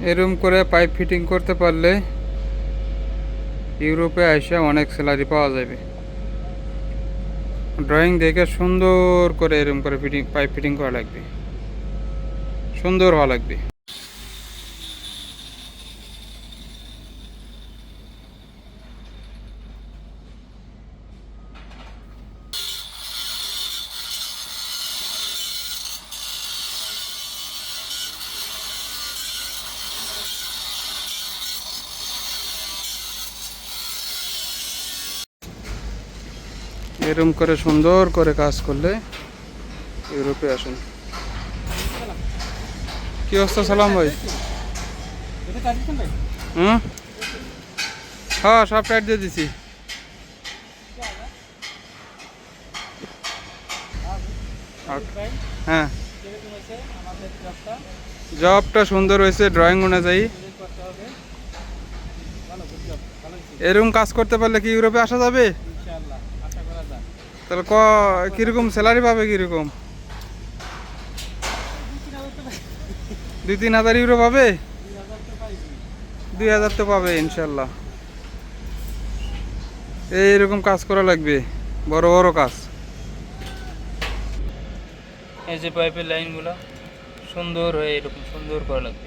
এরম করে pipe fitting করতে পারলে ইউরোপে আইসা অনেক স্যালারি পাওয়া যাবে। ড্রয়িং দেখে সুন্দর করে এরম করে ফিটিং, পাইপ ফিটিং করা লাগবে। সুন্দর হওয়া লাগবে। এরম করে সুন্দর করে কাজ করলে ইউরোপে আসুন। কি অবস্থা, সালাম ভাই? হুম? হ্যাঁ সব টাইট দিয়ে দিছি। হ্যাঁ। জবটা সুন্দর হয়েছে ড্রয়িং অনুযায়ী এরকম কাজ করতে পারলে কি ইউরোপে আসা যাবে? তাহলে ক, কীরকম স্যালারি পাবে কীরকম? দুই তিন হাজার ইউরো পাবে? দুই হাজার তো পাবে ইনশাল্লাহ এইরকম কাজ করা লাগবে, বড় বড় কাজ। এই যে পাইপের লাইনগুলো সুন্দর হয়ে এরকম সুন্দর করা লাগবে।